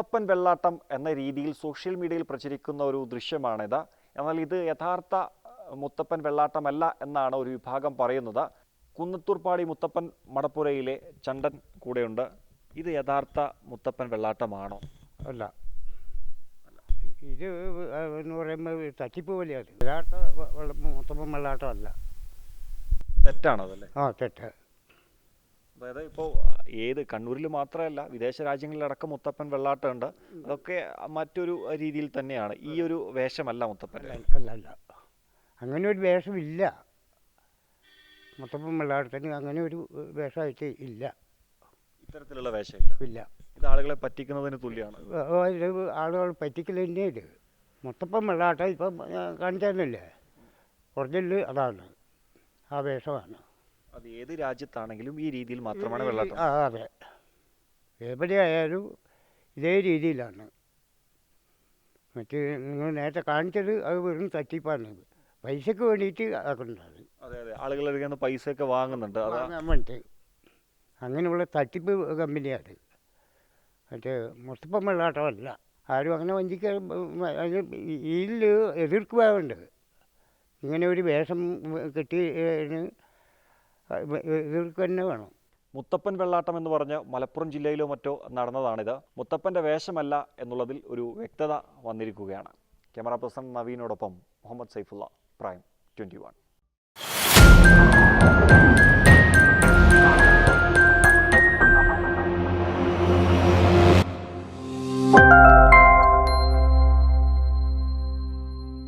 മുത്തപ്പൻ വെള്ളാട്ടം എന്ന രീതിയിൽ സോഷ്യൽ മീഡിയയിൽ പ്രചരിക്കുന്ന ഒരു ദൃശ്യമാണിത്. എന്നാൽ ഇത് യഥാർത്ഥ മുത്തപ്പൻ വെള്ളാട്ടമല്ല എന്നാണ് ഒരു വിഭാഗം പറയുന്നത്. കുന്നത്തൂർപ്പാടി മുത്തപ്പൻ മടപ്പുരയിലെ ചണ്ടൻ കൂടെയുണ്ട്. ഇത് യഥാർത്ഥ മുത്തപ്പൻ വെള്ളാട്ടമാണോ? അല്ല. ഇത് എന്ന് പറയുമ്പോൾ തട്ടിപ്പ് പോലെയാണ് യഥാർത്ഥ മുത്തപ്പൻ വെള്ളാട്ടമല്ല. തെറ്റാണോ അതല്ലേ ആ തെറ്റ്. അതായത് ഇപ്പോൾ ഏത് കണ്ണൂരിൽ മാത്രമല്ല വിദേശ രാജ്യങ്ങളിലടക്കം മുത്തപ്പൻ വെള്ളാട്ടമുണ്ട്. അതൊക്കെ മറ്റൊരു രീതിയിൽ തന്നെയാണ്. ഈ ഒരു വേഷമല്ല മുത്തപ്പൻ. അല്ല അല്ല അങ്ങനെ ഒരു വേഷമില്ല. മുത്തപ്പൻ വെള്ളാട്ടത്തിന് അങ്ങനെ ഒരു വേഷമായിട്ട് ഇല്ല. ഇത്തരത്തിലുള്ള വേഷമില്ല. ഇല്ല. ഇത് ആളുകളെ പറ്റിക്കുന്നതിന് തുല്യമാണ് ആളുകൾ പറ്റിക്കൽ തന്നെ ഇത്. മുത്തപ്പൻ വെള്ളാട്ടം ഇപ്പം കാണിച്ചാലല്ലേ ഒറിജിനൽ അതാണ്. ആ വേഷമാണ്. അത് ഏത് രാജ്യത്താണെങ്കിലും ഈ രീതിയിൽ മാത്രമാണ് വെള്ളാട്ടം. ആ അതെ. എവിടെയായാലും ഇതേ രീതിയിലാണ്. മറ്റ് നിങ്ങൾ നേരത്തെ കാണിച്ചത് അത് വെറും തട്ടിപ്പാണ്. പൈസക്ക് വേണ്ടിയിട്ട് ആക്കുന്നുണ്ട്. അതെ അതെ. ആളുകളുടെ അടുക്കൽ നിന്ന് പൈസയൊക്കെ വാങ്ങുന്നുണ്ട്. അതാ അങ്ങനെയുള്ള തട്ടിപ്പ് കമ്പനിയാണ്. മറ്റേ മുത്തപ്പം വെള്ളാട്ടമല്ല. ആരും അങ്ങനെ വഞ്ചിക്കാൻ ഇതിൽ ഇതിൽ എതിർക്കുകയുണ്ട് ഇങ്ങനെ ഒരു വേഷം കെട്ടി എതിർക്കുക തന്നെ വേണം. മുത്തപ്പൻ വെള്ളാട്ടം എന്ന് പറഞ്ഞ് മലപ്പുറം ജില്ലയിലോ മറ്റോ നടന്നതാണിത്. മുത്തപ്പന്റെ വേഷമല്ല എന്നുള്ളതിൽ ഒരു വ്യക്തത വന്നിരിക്കുകയാണ്. ക്യാമറ പേഴ്സൺ നവീനോടൊപ്പം മുഹമ്മദ് സൈഫുള്ള പ്രൈം ട്വന്റി